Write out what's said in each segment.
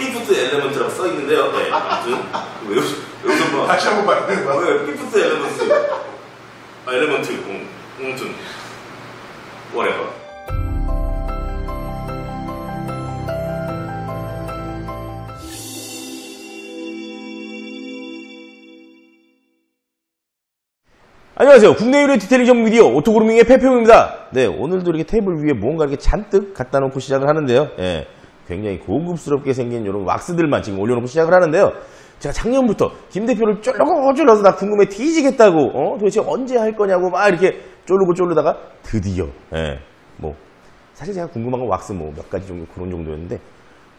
피프트 엘레먼트라고 써 있는데요. 네, 아무튼 외우 외우선 뭐 다시 한번 말해봐. 왜 피프트 엘레먼트 아 엘레먼트 음, 아무튼 whatever. 안녕하세요. 국내 유료 디테일링 전문 미디어 오토그루밍의 페페용입니다. 네, 오늘도 이렇게 테이블 위에 뭔가 이렇게 잔뜩 갖다 놓고 시작을 하는데요. 예, 굉장히 고급스럽게 생긴 이런 왁스들만 지금 올려놓고 시작을 하는데요. 제가 작년부터 김 대표를 쫄르고 쫄러서 나 궁금해 뒤지겠다고, 어, 도대체 언제 할 거냐고 막 이렇게 쫄르고 쫄르다가 드디어, 예, 뭐, 사실 제가 궁금한 건 왁스 뭐 몇 가지 정도 그런 정도였는데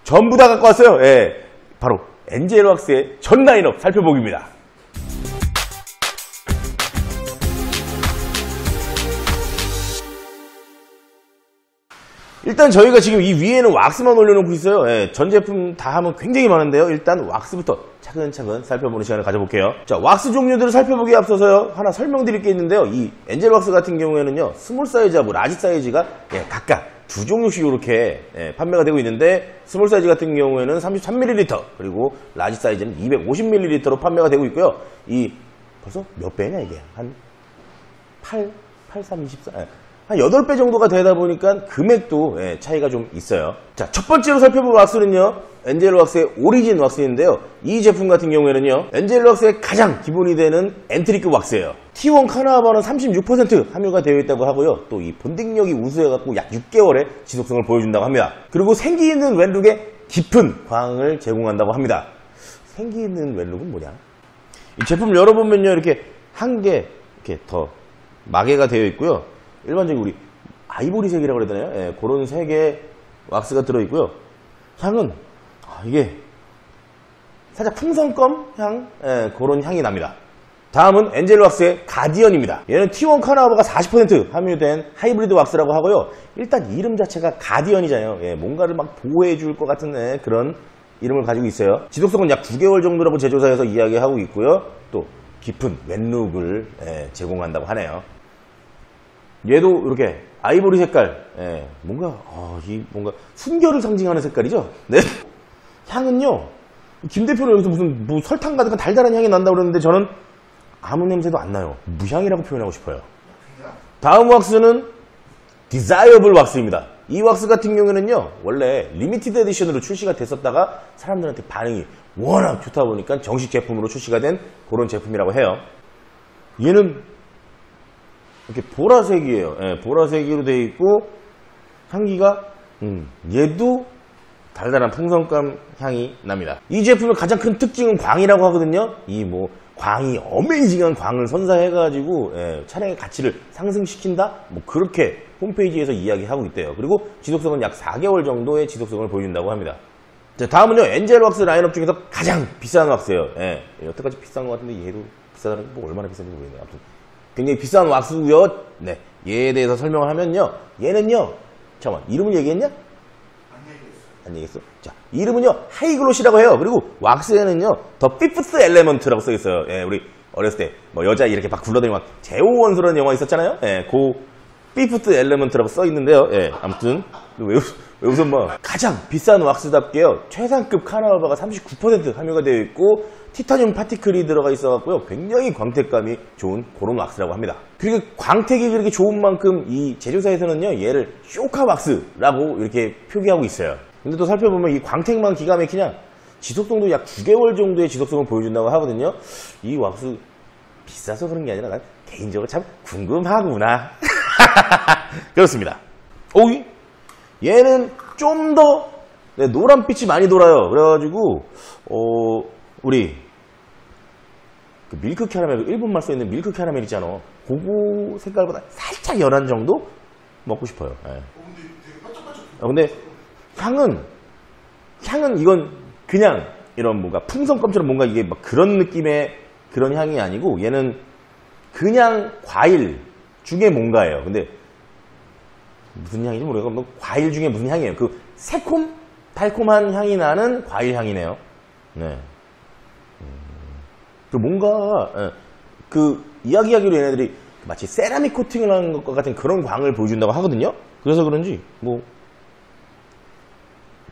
전부 다 갖고 왔어요. 예, 바로 엔젤 왁스의 전 라인업 살펴보기입니다. 일단 저희가 지금 이 위에는 왁스만 올려놓고 있어요. 예, 전 제품 다 하면 굉장히 많은데요. 일단 왁스부터 차근차근 살펴보는 시간을 가져볼게요. 자, 왁스 종류들을 살펴보기에 앞서서요. 하나 설명드릴 게 있는데요. 이 엔젤 왁스 같은 경우에는요. 스몰 사이즈하고 라지 사이즈가 예, 각각 두 종류씩 이렇게 예, 판매가 되고 있는데 스몰 사이즈 같은 경우에는 33ml 그리고 라지 사이즈는 250ml로 판매가 되고 있고요. 이 벌써 몇 배냐 이게? 한 8, 8, 3, 24. 예. 한 8배 정도가 되다 보니까 금액도 예, 차이가 좀 있어요. 자, 첫 번째로 살펴볼 왁스는요. 엔젤 왁스의 오리진 왁스인데요. 이 제품 같은 경우에는요. 엔젤 왁스의 가장 기본이 되는 엔트리급 왁스예요. T1 카나바는 36% 함유가 되어 있다고 하고요. 또 이 본딩력이 우수해갖고 약 6개월의 지속성을 보여준다고 합니다. 그리고 생기 있는 왼룩에 깊은 광을 제공한다고 합니다. 생기 있는 왼룩은 뭐냐? 이 제품 열어보면요. 이렇게 한 개 이렇게 더 마개가 되어 있고요. 일반적인 우리 아이보리색이라고 그래야 되나요? 예, 그런 색의 왁스가 들어있고요. 향은 아, 이게 살짝 풍선껌 향 예, 그런 향이 납니다. 다음은 엔젤 왁스의 가디언입니다. 얘는 T1 카나바가 40% 함유된 하이브리드 왁스라고 하고요. 일단 이름 자체가 가디언이잖아요. 예, 뭔가를 막 보호해 줄 것 같은 예, 그런 이름을 가지고 있어요. 지속성은 약 9개월 정도라고 제조사에서 이야기하고 있고요. 또 깊은 왼룩을 예, 제공한다고 하네요. 얘도 이렇게 아이보리 색깔, 예, 뭔가 아, 이 뭔가 순결을 상징하는 색깔이죠. 네. 향은요. 김 대표는 여기서 무슨 뭐 설탕 가득한 달달한 향이 난다고 그러는데 저는 아무 냄새도 안 나요. 무향이라고 표현하고 싶어요. 다음 왁스는 디자이어블 왁스입니다. 이 왁스 같은 경우에는요, 원래 리미티드 에디션으로 출시가 됐었다가 사람들한테 반응이 워낙 좋다 보니까 정식 제품으로 출시가 된 그런 제품이라고 해요. 얘는 이렇게 보라색이에요. 예, 보라색으로 되어 있고 향기가 음, 얘도 달달한 풍선감 향이 납니다. 이 제품의 가장 큰 특징은 광이라고 하거든요. 이 뭐 광이 어메이징한 광을 선사해가지고 예, 차량의 가치를 상승시킨다. 뭐 그렇게 홈페이지에서 이야기하고 있대요. 그리고 지속성은 약 4개월 정도의 지속성을 보여준다고 합니다. 자, 다음은요 엔젤 왁스 라인업 중에서 가장 비싼 왁스예요. 예, 여태까지 비싼 것 같은데 얘도 비싸다는 게 뭐 얼마나 비싼지 모르겠네요. 아무튼 굉장히 비싼 왁스고요. 네, 얘에 대해서 설명을 하면요. 얘는요. 잠깐만 이름을 얘기했냐? 안 얘기했어. 자, 이름은요. 하이글로시라고 해요. 그리고 왁스에는요. 더 피프스 엘레먼트라고 써 있어요. 예, 우리 어렸을 때 뭐 여자 이렇게 막 굴러다니고 막 제오원소라는 영화 있었잖아요. 예, 그 피프스 엘레먼트라고 써 있는데요. 예, 아무튼 왜, 왜 우선 뭐 가장 비싼 왁스답게요. 최상급 카나바가 39% 함유가 되어 있고 티타늄 파티클이 들어가 있어갖고요. 굉장히 광택감이 좋은 그런 왁스라고 합니다. 그리고 광택이 그렇게 좋은 만큼 이 제조사에서는요. 얘를 쇼카 왁스라고 이렇게 표기하고 있어요. 근데 또 살펴보면 이 광택만 기가 막히냐 지속성도 약 9개월 정도의 지속성을 보여준다고 하거든요. 이 왁스 비싸서 그런 게 아니라 난 개인적으로 참 궁금하구나. 그렇습니다. 오, 얘는 좀더 네, 노란빛이 많이 돌아요. 그래가지고 어, 우리 그 밀크 캐러멜 일본말 써 있는 밀크 캐러멜 있잖아. 그거 색깔보다 살짝 연한 정도 먹고 싶어요. 예. 근데 되게 반짝반짝. 아, 근데 향은 향은 이건 그냥 이런 뭔가 풍선껌처럼 뭔가 이게 막 그런 느낌의 그런 향이 아니고 얘는 그냥 과일 중에 뭔가예요. 근데 무슨 향인지 모르겠고 뭐 과일 중에 무슨 향이에요. 그 새콤 달콤한 향이 나는 과일 향이네요. 네. 음, 그 뭔가 예, 그 이야기하기로 얘네들이 마치 세라믹 코팅을 하는 것과 같은 그런 광을 보여준다고 하거든요. 그래서 그런지 뭐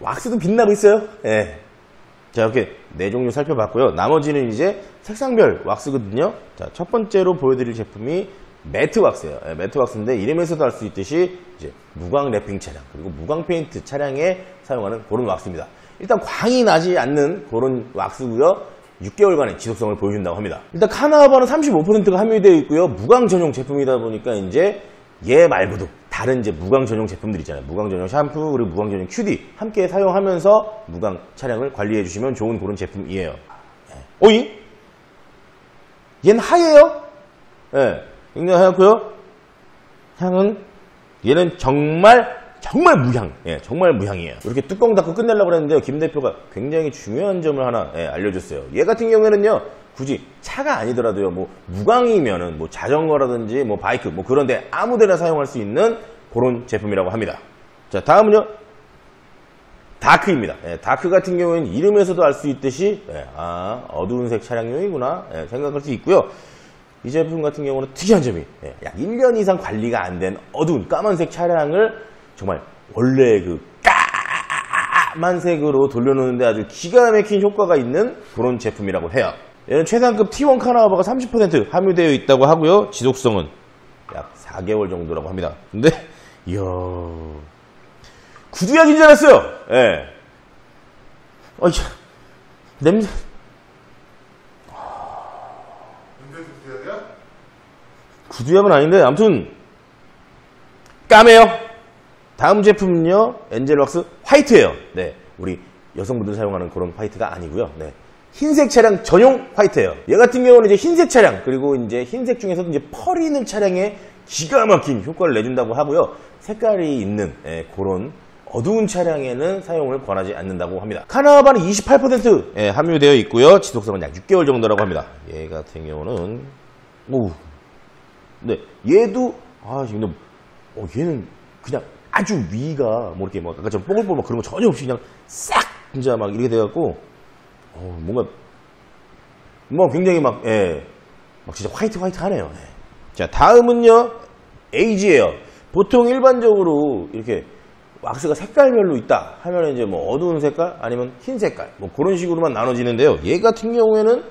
왁스도 빛나고 있어요. 예. 자, 이렇게 네 종류 살펴봤고요. 나머지는 이제 색상별 왁스거든요. 자, 첫 번째로 보여드릴 제품이 매트 왁스예요. 예, 매트 왁스인데 이름에서도 알 수 있듯이 이제 무광 랩핑 차량 그리고 무광 페인트 차량에 사용하는 그런 왁스입니다. 일단 광이 나지 않는 그런 왁스고요. 6개월간의 지속성을 보여준다고 합니다. 일단 카나바는 35%가 함유되어 있고요. 무광 전용 제품이다 보니까 이제 얘 말고도 다른 이제 무광 전용 제품들 있잖아요. 무광 전용 샴푸 그리고 무광 전용 큐디 함께 사용하면서 무광 차량을 관리해 주시면 좋은 그런 제품이에요. 예. 오이? 얘는 하얘요? 예. 굉장히 하얗고요. 향은 얘는 정말 정말 무향, 예, 정말 무향이에요. 이렇게 뚜껑 닫고 끝내려고 그랬는데요. 김 대표가 굉장히 중요한 점을 하나 예, 알려줬어요. 얘 같은 경우에는요, 굳이 차가 아니더라도요, 뭐 무광이면은 뭐 자전거라든지 뭐 바이크 뭐 그런데 아무데나 사용할 수 있는 그런 제품이라고 합니다. 자, 다음은요, 다크입니다. 예, 다크 같은 경우에는 이름에서도 알 수 있듯이 예, 아 어두운 색 차량용이구나 예, 생각할 수 있고요. 이 제품 같은 경우는 특이한 점이 예, 약 1년 이상 관리가 안 된 어두운 까만색 차량을 정말 원래 그 까만색으로 돌려놓는데 아주 기가 막힌 효과가 있는 그런 제품이라고 해요. 얘는 최상급 T1 카나바가 30% 함유되어 있다고 하고요. 지속성은 약 4개월 정도라고 합니다. 근데 이야 구두약인 줄 알았어요. 예. 어이 냄새 근데 구두약이야? 구두약은 아닌데 아무튼 까매요. 다음 제품은요 엔젤 왁스 화이트예요. 네, 우리 여성분들 사용하는 그런 화이트가 아니고요. 네, 흰색 차량 전용 화이트예요. 얘 같은 경우는 이제 흰색 차량 그리고 이제 흰색 중에서도 이제 펄이 있는 차량에 기가 막힌 효과를 내준다고 하고요. 색깔이 있는 예, 그런 어두운 차량에는 사용을 권하지 않는다고 합니다. 카나바는 28% 예, 함유되어 있고요. 지속성은 약 6개월 정도라고 합니다. 얘 같은 경우는 오, 네, 얘도 아 근데 어, 얘는 그냥 아주 위가 뭐 이렇게 뭐 아까 좀 뽀글뽀글 막 그런 거 전혀 없이 그냥 싹 진짜 막 이렇게 돼갖고 어, 뭔가 뭐 굉장히 막 예, 막 진짜 화이트 화이트 하네요. 예. 자 다음은요 에이지예요. 보통 일반적으로 이렇게 왁스가 색깔별로 있다 하면 이제 뭐 어두운 색깔 아니면 흰 색깔 뭐 그런 식으로만 나눠지는데요. 얘 같은 경우에는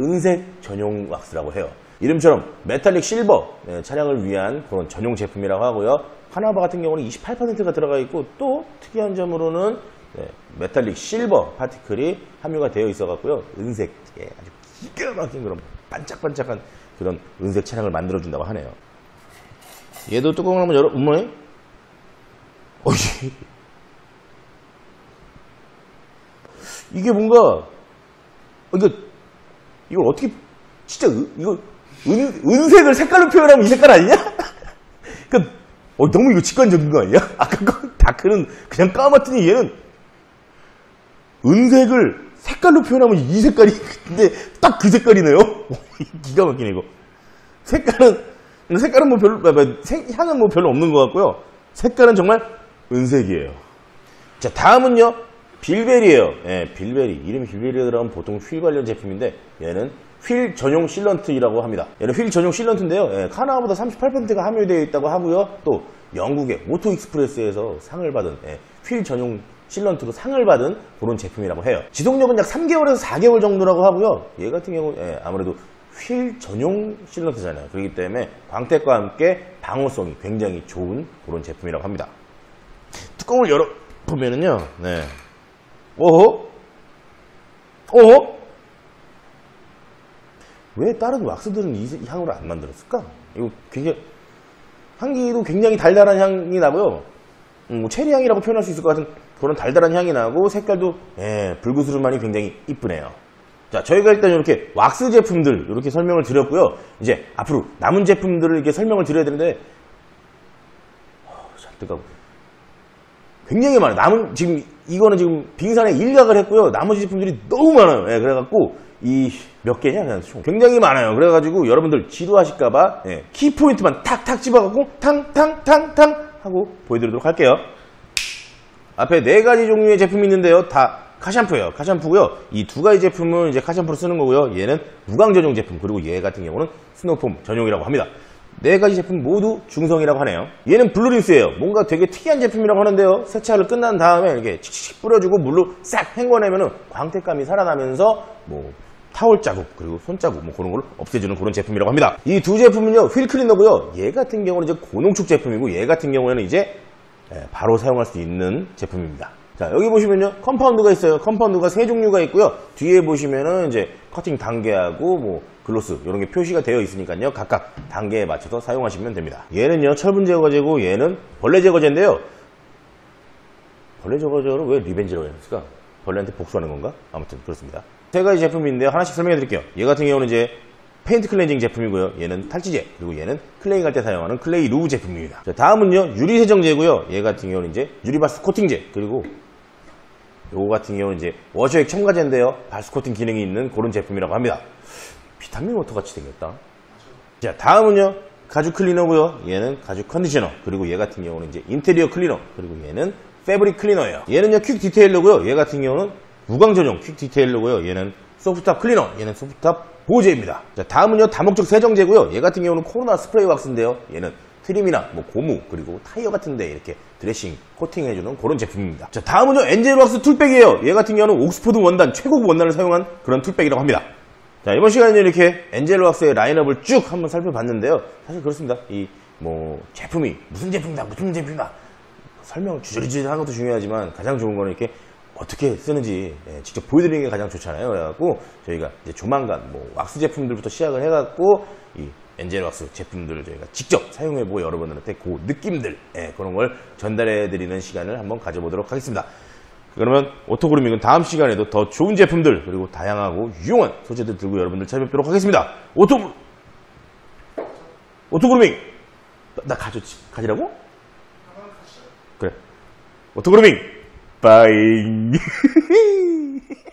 은색 전용 왁스라고 해요. 이름처럼 메탈릭 실버 예, 차량을 위한 그런 전용 제품이라고 하고요. 하나바 같은 경우는 28%가 들어가 있고 또 특이한 점으로는 예, 메탈릭 실버 파티클이 함유가 되어 있어 갖고요. 은색 예, 아주 기가 막힌 그런 반짝반짝한 그런 은색 차량을 만들어 준다고 하네요. 얘도 뚜껑을 한번 열어 어머니 어이 이게 뭔가 어, 이거 이걸 어떻게 진짜 은- 이거 은, 은색을 색깔로 표현하면 이 색깔 아니냐? 그 어, 너무 이거 직관적인 거 아니야? 아까 거 다크는 그냥 까맣더니 얘는 은색을 색깔로 표현하면 이 색깔이 근데 딱 그 색깔이네요. 기가 막히네 이거. 색깔은 색깔은 뭐 별로 아, 뭐, 색- 향은 뭐 별로 없는 것 같고요. 색깔은 정말 은색이에요. 자 다음은요 빌베리예요. 예, 빌베리 이름이 빌베리라면 보통 휠 관련 제품인데 얘는 휠 전용 실런트이라고 합니다. 얘는 휠 전용 실런트인데요. 예, 카나보다 38%가 함유되어 있다고 하고요. 또 영국의 오토 익스프레스에서 상을 받은 예, 휠 전용 실런트로 상을 받은 그런 제품이라고 해요. 지속력은 약 3개월에서 4개월 정도라고 하고요. 얘 같은 경우 예, 아무래도 휠 전용 실런트잖아요. 그렇기 때문에 광택과 함께 방어성이 굉장히 좋은 그런 제품이라고 합니다. 뚜껑을 열어 보면은요, 네. 오호? 오호? 왜 다른 왁스들은 이 향으로 안 만들었을까? 이거 굉장히, 향기도 굉장히 달달한 향이 나고요. 음, 뭐 체리 향이라고 표현할 수 있을 것 같은 그런 달달한 향이 나고 색깔도, 예, 불구스름하니 굉장히 이쁘네요. 자, 저희가 일단 이렇게 왁스 제품들 이렇게 설명을 드렸고요. 이제 앞으로 남은 제품들을 이렇게 설명을 드려야 되는데, 어, 잔뜩하고. 굉장히 많아요. 남은 지금 이거는 지금 빙산에 일각을 했고요. 나머지 제품들이 너무 많아요. 예, 그래갖고 이 몇 개냐 총 굉장히 많아요. 그래가지고 여러분들 지루하실까봐 예, 키 포인트만 탁탁 집어갖고 탕탕탕탕 하고 보여드리도록 할게요. 앞에 네 가지 종류의 제품이 있는데요. 다 카샴푸예요. 카샴푸고요. 이 두 가지 제품은 이제 카샴푸로 쓰는 거고요. 얘는 무광 전용 제품 그리고 얘 같은 경우는 스노폼 전용이라고 합니다. 네 가지 제품 모두 중성이라고 하네요. 얘는 블루린스예요. 뭔가 되게 특이한 제품이라고 하는데요. 세차를 끝난 다음에 이렇게 칙칙 뿌려주고 물로 싹 헹궈내면은 광택감이 살아나면서 뭐 타올 자국 그리고 손 자국 뭐 그런 걸 없애주는 그런 제품이라고 합니다. 이 두 제품은요 휠 클리너고요. 얘 같은 경우는 이제 고농축 제품이고 얘 같은 경우에는 이제 예, 바로 사용할 수 있는 제품입니다. 자, 여기 보시면요. 컴파운드가 있어요. 컴파운드가 세 종류가 있고요. 뒤에 보시면은 이제 커팅 단계하고 뭐 글로스 이런 게 표시가 되어 있으니까요. 각각 단계에 맞춰서 사용하시면 됩니다. 얘는요. 철분 제거제고 얘는 벌레 제거제인데요. 벌레 제거제를 왜 리벤지라고 했을까? 벌레한테 복수하는 건가? 아무튼 그렇습니다. 세 가지 제품인데요. 하나씩 설명해 드릴게요. 얘 같은 경우는 이제 페인트 클렌징 제품이고요. 얘는 탈지제, 그리고 얘는 클레이 갈 때 사용하는 클레이 루브 제품입니다. 자, 다음은요, 유리 세정제고요. 얘 같은 경우는 이제 유리바스 코팅제, 그리고 요거 같은 경우는 이제 워셔액 첨가제인데요. 바스 코팅 기능이 있는 그런 제품이라고 합니다. 비타민 워터 같이 생겼다. 자, 다음은요, 가죽 클리너고요. 얘는 가죽 컨디셔너, 그리고 얘 같은 경우는 이제 인테리어 클리너, 그리고 얘는 패브릭 클리너예요. 얘는요, 퀵 디테일러고요. 얘 같은 경우는 무광 전용 퀵 디테일러고요. 얘는 소프트탑 클리너, 얘는 소프트탑 보호제입니다. 자, 다음은요, 다목적 세정제고요. 얘 같은 경우는 코로나 스프레이 왁스인데요. 얘는 트림이나 뭐 고무 그리고 타이어 같은데 이렇게 드레싱 코팅해주는 그런 제품입니다. 자, 다음은요, 엔젤 왁스 툴백이에요. 얘 같은 경우는 옥스포드 원단 최고급 원단을 사용한 그런 툴백이라고 합니다. 자, 이번 시간에는 이렇게 엔젤 왁스의 라인업을 쭉 한번 살펴봤는데요. 사실 그렇습니다. 이 뭐 제품이 무슨 제품이다, 무슨 제품이다. 설명을 주저리주저 하는 것도 중요하지만 가장 좋은 거는 이렇게 어떻게 쓰는지 예, 직접 보여드리는 게 가장 좋잖아요. 그래갖고 저희가 이제 조만간 뭐 왁스 제품들부터 시작을 해갖고 이 엔젤 왁스 제품들을 저희가 직접 사용해보고 여러분들한테 그 느낌들 예, 그런 걸 전달해드리는 시간을 한번 가져보도록 하겠습니다. 그러면 오토그루밍은 다음 시간에도 더 좋은 제품들 그리고 다양하고 유용한 소재들 들고 여러분들 찾아뵙도록 하겠습니다. 오토 오토그루밍 나 가져 가지라고? 그래 오토그루밍 Bye.